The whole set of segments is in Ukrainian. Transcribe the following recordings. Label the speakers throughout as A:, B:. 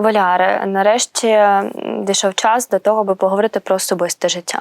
A: Валяре, нарешті дійшов час до того, аби поговорити про особисте життя.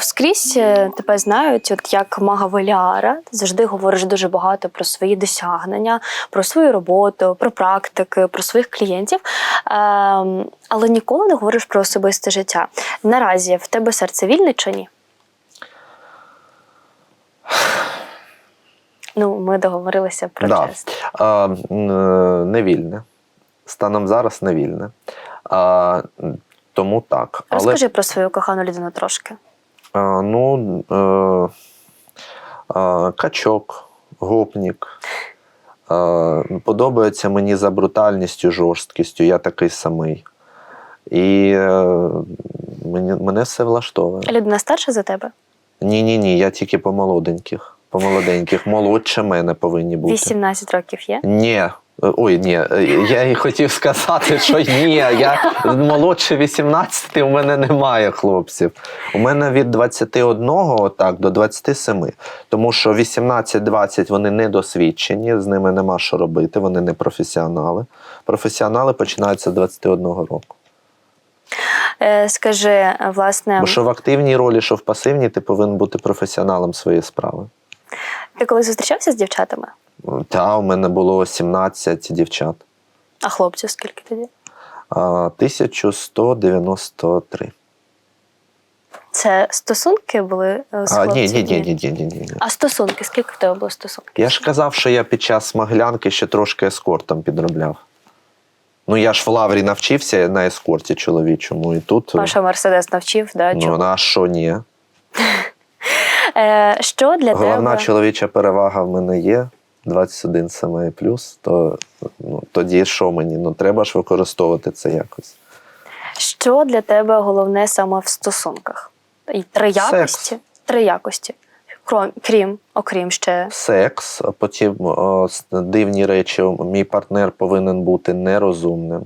A: Скрізь е, тебе знають, от як мага Валяра, ти завжди говориш дуже багато про свої досягнення, про свою роботу, про практики, про своїх клієнтів, ем, але ніколи не говориш про особисте життя. Наразі в тебе серце вільне чи ні? Ну, ми договорилися про
B: Да.
A: честь.
B: А, е, невільне. Станом зараз невільне. А, тому так. Але
A: Розкажи про свою кохану людину трошки.
B: а, ну, е, а, качок, гопнік. А, подобається мені за брутальністю, жорсткістю. Я такий самий. І е, мені, мене все влаштовує.
A: Людина старша за тебе?
B: Ні, ні, ні, я тільки по молоденьких. По молоденьких. Молодше мене повинні бути.
A: 18 років є?
B: Ні. Е, Ой, ні, е, я і хотів сказати, що ні, я молодше 18, у мене немає хлопців. У мене від 21 так, до 27. Тому що 18-20 вони недосвідчені, з ними нема що робити, вони не професіонали. Професіонали починаються з 21 року.
A: Е, скажи, власне,
B: Бо що в активній ролі, що в пасивній, ти повинен бути професіоналом своєї справи.
A: ти коли зустрічався з дівчатами?
B: Та, у мене було 17 дівчат.
A: А хлопців скільки тоді?
B: 1193.
A: Це стосунки були е, з
B: А, ні, ні, ні, ні, ні, ні, ні.
A: А стосунки, скільки в тебе було стосунків?
B: Я ж казав, що я під час смаглянки ще трошки ескортом підробляв. Ну, я ж в лаврі навчився на ескорті чоловічому, і тут.
A: Паша Мерседес навчив, да,
B: ну, на що ні?
A: Е, що для
B: Головна
A: тебе?
B: чоловіча перевага в мене є. 21 саме плюс, то ну, тоді що мені? Ну треба ж використовувати це якось.
A: Що для тебе головне саме в стосунках? І три якості? Три якості. Крім, крім, окрім ще.
B: Секс, а потім о, дивні речі. Мій партнер повинен бути нерозумним,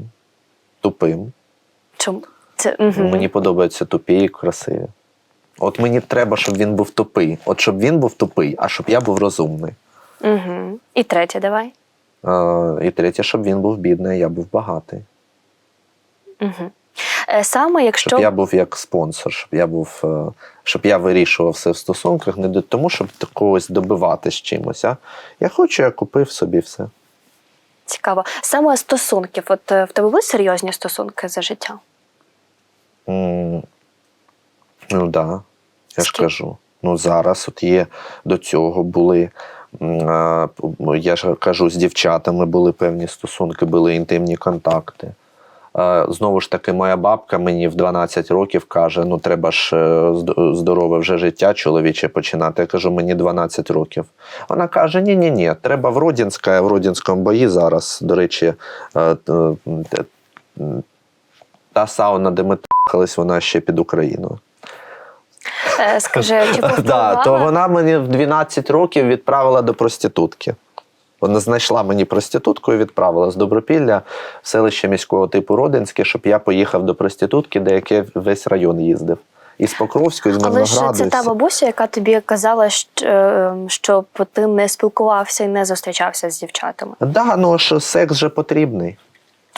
B: тупим.
A: Чому? Це, угу.
B: Мені подобаються тупі і красиві. От мені треба, щоб він був тупий. От щоб він був тупий, а щоб я був розумний.
A: Угу. І третє, давай.
B: А, і третє, щоб він був бідний, а я був багатий.
A: Угу. Саме якщо
B: Щоб я був як спонсор, щоб я був, е, щоб я вирішував все в стосунках, не до тому, щоб когось добиватись чимось. А я хочу, я купив собі все.
A: цікаво, саме стосунків, от е, в тебе були серйозні стосунки за життя?
B: М, Ну так, да, я ж
A: Скільки?
B: кажу. Ну зараз от є до цього були. П- Я ж кажу, з дівчатами були певні стосунки, були інтимні контакти. Знову ж таки, моя бабка мені в 12 років каже: ну треба ж е, здорове вже життя чоловіче починати. Я кажу, мені 12 років. Вона каже: ні, ні, ні, треба в Родінська, в Родінському бої зараз. До речі, е, та сауна, де ми трахались, вона ще під Україною.
A: Е, Скажи, чи
B: Да, то вона мені в 12 років відправила до проститутки. Вона знайшла мені проститутку і відправила з Добропілля в селище міського типу Родинське, щоб я поїхав до проститутки, де яке весь район їздив. Із Покровської, з
A: Але ж це та бабуся, яка тобі казала, що, е, щоб ти не спілкувався і не зустрічався з дівчатами.
B: Да, ну що секс же потрібний.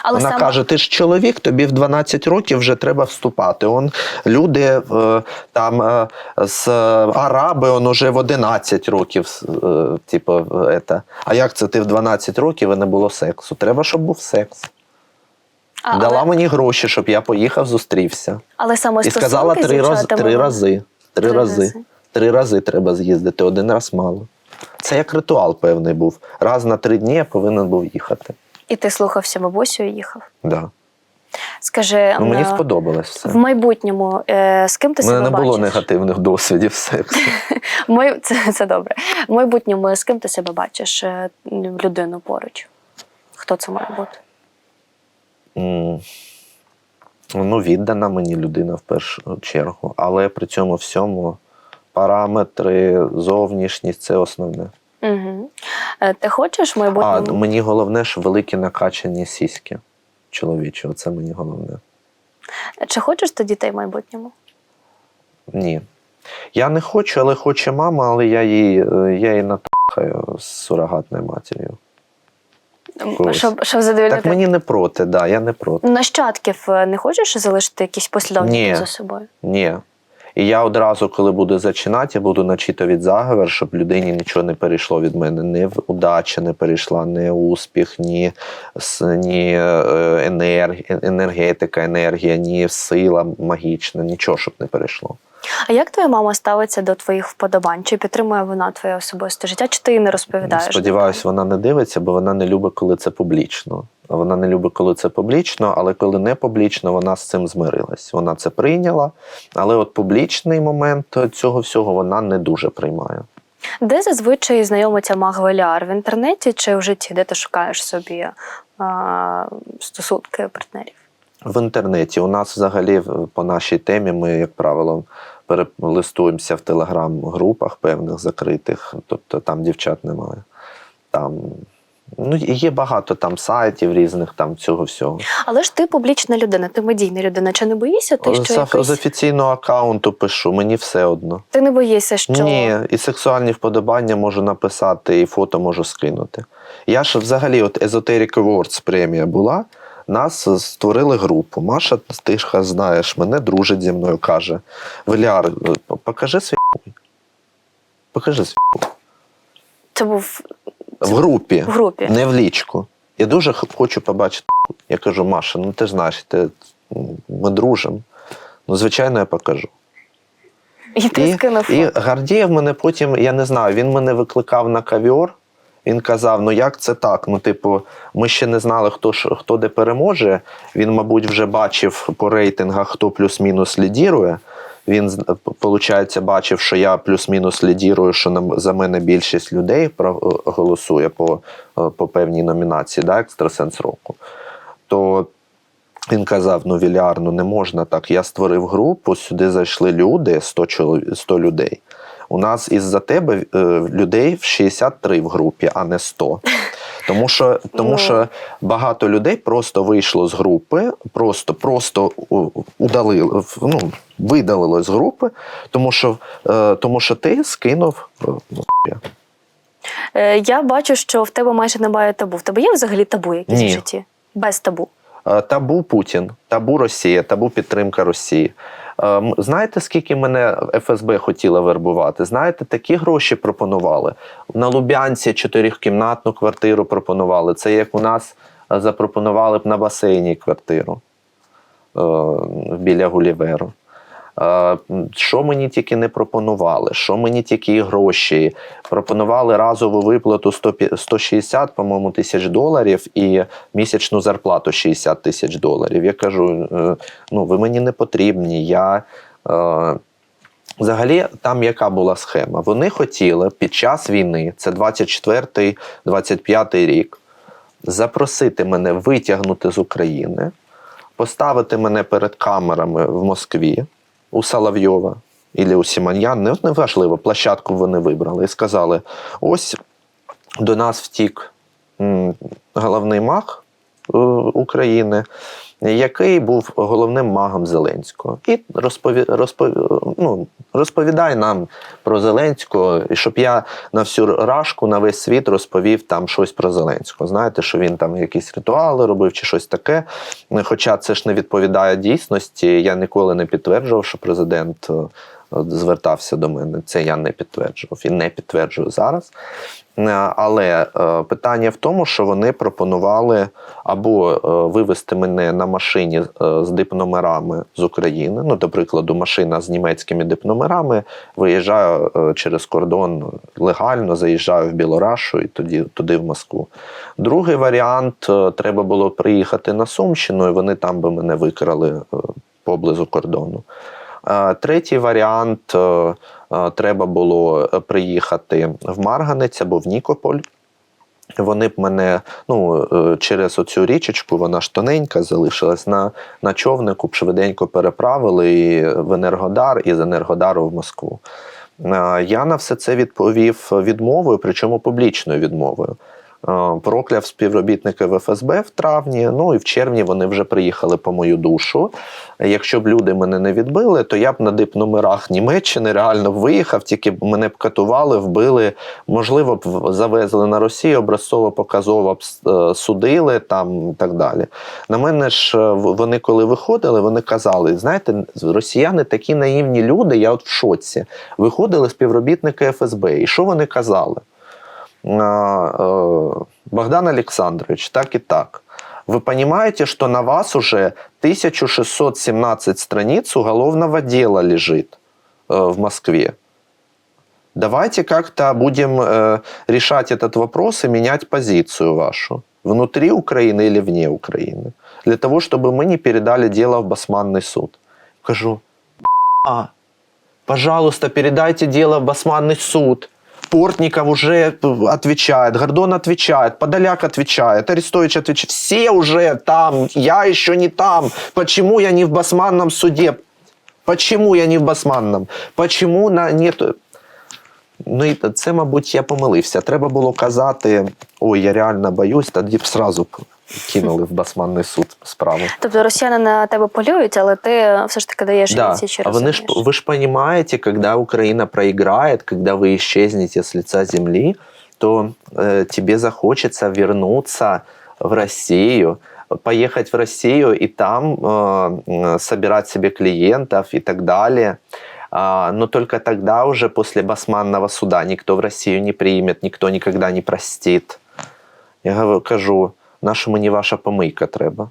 A: Але
B: Вона
A: саме
B: каже: ти ж чоловік, тобі в 12 років вже треба вступати. Он люди е, там е, з Араби, он уже в 11 років. Е, типу, е, ета. а як це ти в 12 років і не було сексу? Треба, щоб був секс.
A: а,
B: Дала
A: але,
B: мені гроші, щоб я поїхав, зустрівся.
A: але саме
B: І сказала три, раз, три рази. Три,
A: Три
B: рази.
A: рази.
B: Три рази треба з'їздити, один раз мало. Це як ритуал певний був. Раз на три дні я повинен був їхати.
A: І ти слухався бабусю і їхав.
B: Да.
A: Скажи,
B: Ну, мені сподобалось все.
A: в майбутньому е, з ким ти
B: У мене не було
A: бачиш?
B: негативних досвідів сексу.
A: Це, це добре. В майбутньому з ким ти себе бачиш е, людину поруч? Хто це має бути?
B: М, Ну, віддана мені людина в першу чергу, але при цьому всьому параметри, зовнішність це основне.
A: Угу. Е, ти хочеш в
B: А мені головне ж великі накачані сіськи чоловічі. Це мені головне.
A: Чи хочеш ти дітей в майбутньому?
B: Ні. Я не хочу, але хоче мама, але я її, е, я її натахаю з сурогатною матір'ю.
A: Щоб, щоб задовольнити.
B: Так мені не проти, да, я не проти.
A: Нащадків е, не хочеш залишити якісь послідовники за собою?
B: Ні. І я одразу, коли буду зачинати, я буду начитувати заговір, щоб людині нічого не перейшло від мене. Ні удача не перейшла, ні успіх, ні, ні е, енергетика, енергія, ні сила магічна, нічого, щоб не перейшло.
A: А як твоя мама ставиться до твоїх вподобань? Чи підтримує вона твоє особисте життя? Чи ти їй не розповідаєш?
B: Сподіваюсь, вона не дивиться, бо вона не любить, коли це публічно. Вона не любить, коли це публічно, але коли не публічно, вона з цим змирилась. Вона це прийняла, але от публічний момент цього всього вона не дуже приймає.
A: Де зазвичай знайомиться маг Веліар? В інтернеті чи в житті? Де ти шукаєш собі а, стосунки партнерів?
B: В інтернеті у нас взагалі по нашій темі ми, як правило, перелистуємося в телеграм-групах певних закритих, тобто там дівчат немає. Там ну, є багато там сайтів різних, там цього всього.
A: Але ж ти публічна людина, ти медійна людина. Чи не боїшся ти, що
B: З,
A: якось...
B: з офіційного аккаунту пишу, мені все одно.
A: ти не боїшся, що
B: Ні, і сексуальні вподобання можу написати, і фото можу скинути. Я ж взагалі, от Esoteric Awards премія була. Нас створили групу. Маша, ти ж знаєш, мене дружить зі мною, каже: Веляр, покажи свій. Покажи свій
A: це був
B: в групі,
A: в групі.
B: не в лічку. Я дуже хочу побачити. Я кажу, Маша, ну ти знаєш, ти, ми дружимо. Ну, звичайно, я покажу.
A: І ти
B: І,
A: скинув.
B: і. Гардієв мене потім, я не знаю, він мене викликав на кав'йор. Він казав: ну як це так? Ну, типу, ми ще не знали, хто ж хто де переможе. Він, мабуть, вже бачив по рейтингах, хто плюс-мінус лідірує. Він, виходить, бачив, що я плюс-мінус лідірую, що за мене більшість людей про- голосує по, по певній номінації, да, екстрасенс року. То він казав: ну, ну не можна так. Я створив групу, сюди зайшли люди, 100, чоловік, 100 людей. У нас із-за тебе е, людей в 63 в групі, а не 100. Тому що, тому
A: Ну.
B: що багато людей просто вийшло з групи, просто, просто у- удалили, в- ну, видалило з групи, тому що, е, тому що ти скинув. е, ну, я.
A: Е, бачу, що в тебе майже немає табу. В тебе є взагалі табу якісь
B: Ні.
A: в житті? Без табу.
B: Табу Путін, табу Росія, табу підтримка Росії. Е, Знаєте, скільки мене ФСБ хотіла вербувати? Знаєте, такі гроші пропонували. На Лубянці чотирьохкімнатну квартиру пропонували. Це як у нас е, запропонували б на басейні квартиру е, біля Гуліверу. Що мені тільки не пропонували, що мені тільки гроші. Пропонували разову виплату 100 пі- 160, по-моєму, тисяч доларів і місячну зарплату 60 тисяч доларів. Я кажу: е, ну ви мені не потрібні. Я е, взагалі там яка була схема? Вони хотіли під час війни, це 24-25 рік, запросити мене витягнути з України, поставити мене перед камерами в Москві у Соловйова або у Сіманьян, не неважливо, площадку вони вибрали і сказали: ось до нас втік головний маг е, України, який був головним магом Зеленського. І розпові, розпові, ну, розповідай нам про Зеленського, і щоб я на всю рашку, на весь світ розповів там щось про Зеленського. Знаєте, що він там якісь ритуали робив чи щось таке. Хоча це ж не відповідає дійсності. Я ніколи не підтверджував, що президент. е, Звертався до мене, це я не підтверджував і не підтверджую зараз. Е, Але е, питання в тому, що вони пропонували або е, вивезти мене на машині з дипномерами з України. Ну, до прикладу, машина з німецькими дипномерами виїжджаю через кордон легально, заїжджаю в Білорашу і тоді туди в Москву. Другий варіант треба було приїхати на Сумщину, і вони там би мене викрали поблизу кордону. Е, Третій варіант е, е, треба було приїхати в Марганець або в Нікополь. Вони б мене ну, через оцю річечку, вона ж тоненька залишилась на, на човнику, б швиденько переправили і в Енергодар і з Енергодару в Москву. Я на все це відповів відмовою, причому публічною відмовою. Е, прокляв співробітників ФСБ в травні. Ну і в червні вони вже приїхали по мою душу. Якщо б люди мене не відбили, то я б на дипномерах Німеччини реально виїхав, тільки б мене б катували, вбили. Можливо, б завезли на Росію, образцово показово б е, судили там і так далі. На мене ж е, вони коли виходили, вони казали: знаєте, росіяни такі наївні люди, я от в шоці. Виходили співробітники ФСБ. І що вони казали? А, э, Богдан Александрович, так и так. Вы понимаете, что на вас уже 1617 страниц уголовного дела лежит э, в Москве? Давайте как-то будем э, решать этот вопрос и менять позицию вашу. Внутри Украины или вне Украины. Для того, чтобы мы не передали дело в Басманный суд. Кажу, а, пожалуйста, передайте дело в Басманный суд. Портников уже отвечает, Гордон отвечает, Подоляк отвечает, Арестович отвечает. Все уже там, я еще не там. Почему я не в Басманном суде? Почему я не в Басманном? Почему на нет... Ну і це, мабуть, я помилився. Треба було казати: ой, я реально боюсь, тоді б сразу кинули в Басманний суд справу.
A: Тобто росіяни на тебе полюють, але ти все ж таки даєш
B: Да.
A: відсіч і
B: А вы, ж,
A: розумієш.
B: вы ж понимаете, когда Украина проиграет, когда вы исчезнете с лица земли, то э, тебе захочется вернуться в Россию, поехать в Россию и там э, м, собирать себе клиентов и так далее. А, но только тогда уже после басманного суда никто в Россию не примет, никто никогда не простит. Я говорю, кажу, наша мені ваша помийка треба.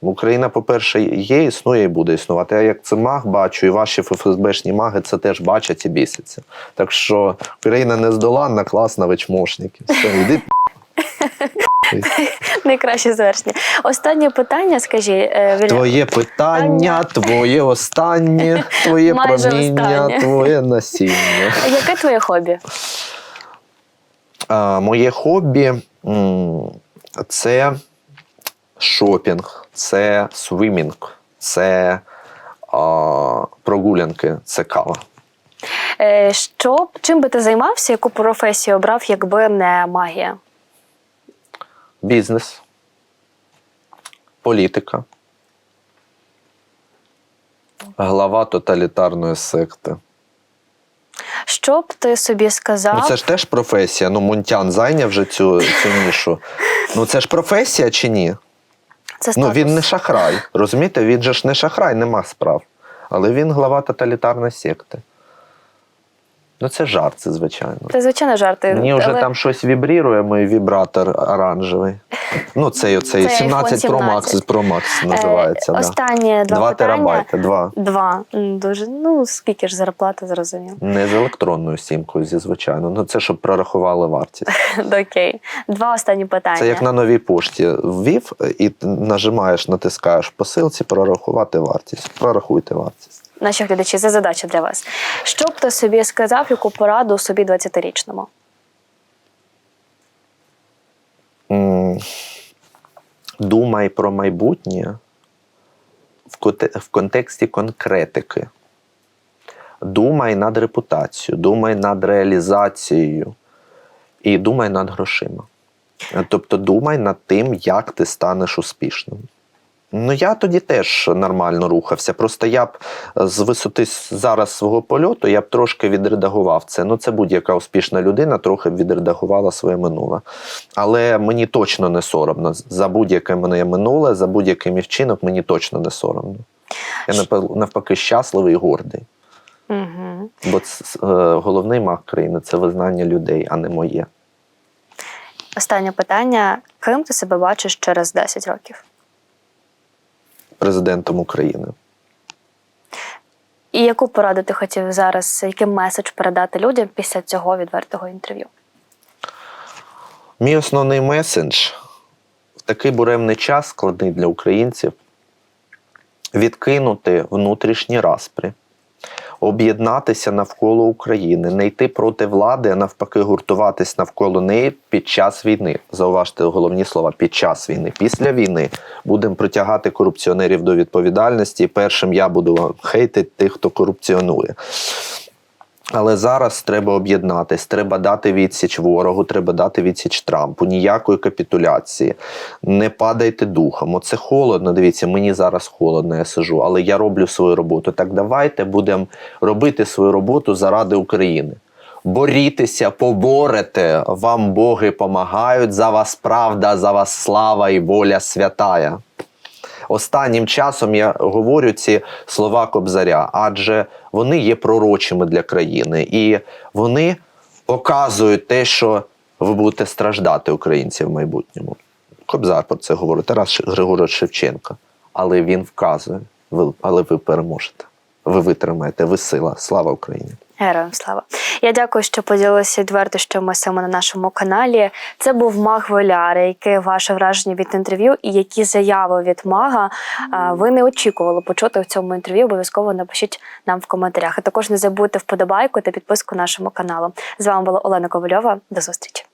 B: Україна, по-перше, є, існує і буде існувати. А як це маг бачу, і ваші ФСБшні маги це теж бачать і бісяться. Так що Україна нездоланна, класна, ви чмошники. Все, йди.
A: Найкраще завершення. Останнє питання, скажіть, е,
B: Твоє питання, твоє останнє, твоє
A: Майже
B: проміння,
A: останнє.
B: твоє насіння.
A: яке твоє хобі?
B: А, моє хобі це шопінг, це свимінг, це а, прогулянки, це кава.
A: Е, Що чим би ти займався, яку професію обрав, якби не магія?
B: Бізнес, політика, глава тоталітарної секти.
A: Що б ти собі сказав?
B: Ну це ж теж професія. Ну, Мунтян зайняв вже цю, цю нішу. Ну це ж професія чи ні?
A: Це
B: Ну він не шахрай. Розумієте, він же ж не шахрай, нема справ. Але він глава тоталітарної секти. Ну, це жарт, це звичайно.
A: Це звичайно жарти.
B: Мені вже
A: але
B: там щось вібрірує, мій вібратор оранжевий. Ну, цей оцей
A: Це
B: 17
A: iPhone
B: Pro Max, Pro Max називається.
A: Е,
B: да.
A: Останнє два,
B: Два
A: питання.
B: терабайти, два.
A: Два. Дуже. Ну, скільки ж зарплати, зрозумів.
B: Не з електронною сімкою, зі звичайно. Ну це щоб прорахували вартість.
A: Окей. Два останні питання.
B: Це як на новій пошті ввів і нажимаєш, натискаєш посилці, прорахувати вартість. Прорахуйте вартість.
A: Наші глядачі, це задача для вас. Що б ти собі сказав, яку пораду собі 20-річному?
B: Думай про майбутнє в контексті конкретики. Думай над репутацією, думай над реалізацією і думай над грошима. Тобто думай над тим, як ти станеш успішним. Ну, я тоді теж нормально рухався. Просто я б е, з висоти зараз свого польоту я б трошки відредагував це. Ну, це будь-яка успішна людина трохи б відредагувала своє минуле. Але мені точно не соромно. За будь-яке моє минуле, за будь-який мій вчинок, мені точно не соромно. Я навпаки щасливий і гордий.
A: Угу.
B: Бо ц- е, головний маг країни це визнання людей, а не моє.
A: Останнє питання: ким ти себе бачиш через 10 років?
B: Президентом України.
A: І яку пораду ти хотів зараз, який меседж передати людям після цього відвертого інтерв'ю?
B: Мій основний меседж в такий буремний час, складний для українців, відкинути внутрішні распри, об'єднатися навколо України, не йти проти влади, а навпаки, гуртуватись навколо неї під час війни. Зауважте головні слова під час війни. Після війни будемо притягати корупціонерів до відповідальності. Першим я буду хейтити тих, хто корупціонує. Але зараз треба об'єднатись, треба дати відсіч ворогу, треба дати відсіч Трампу. Ніякої капітуляції. Не падайте духом. Оце холодно. Дивіться, мені зараз холодно, я сижу, але я роблю свою роботу. Так давайте будемо робити свою роботу заради України. Борітеся, поборете, вам боги помагають, за вас правда, за вас слава і воля святая. Останнім часом я говорю ці слова Кобзаря, адже вони є пророчими для країни, і вони показують те, що ви будете страждати, українці, в майбутньому. Кобзар про це говорить, Тарас Григорович Шевченко. Але він вказує, але ви переможете. Ви витримаєте, ви сила. Слава Україні!
A: Героям слава. Я дякую, що поділилися відверто, що ми саме на нашому каналі. Це був маг Воляри, яке ваше враження від інтерв'ю, і які заяви від мага ви не очікували почути в цьому інтерв'ю. Обов'язково напишіть нам в коментарях. А також не забудьте вподобайку та підписку нашому каналу. З вами була Олена Ковальова. До зустрічі.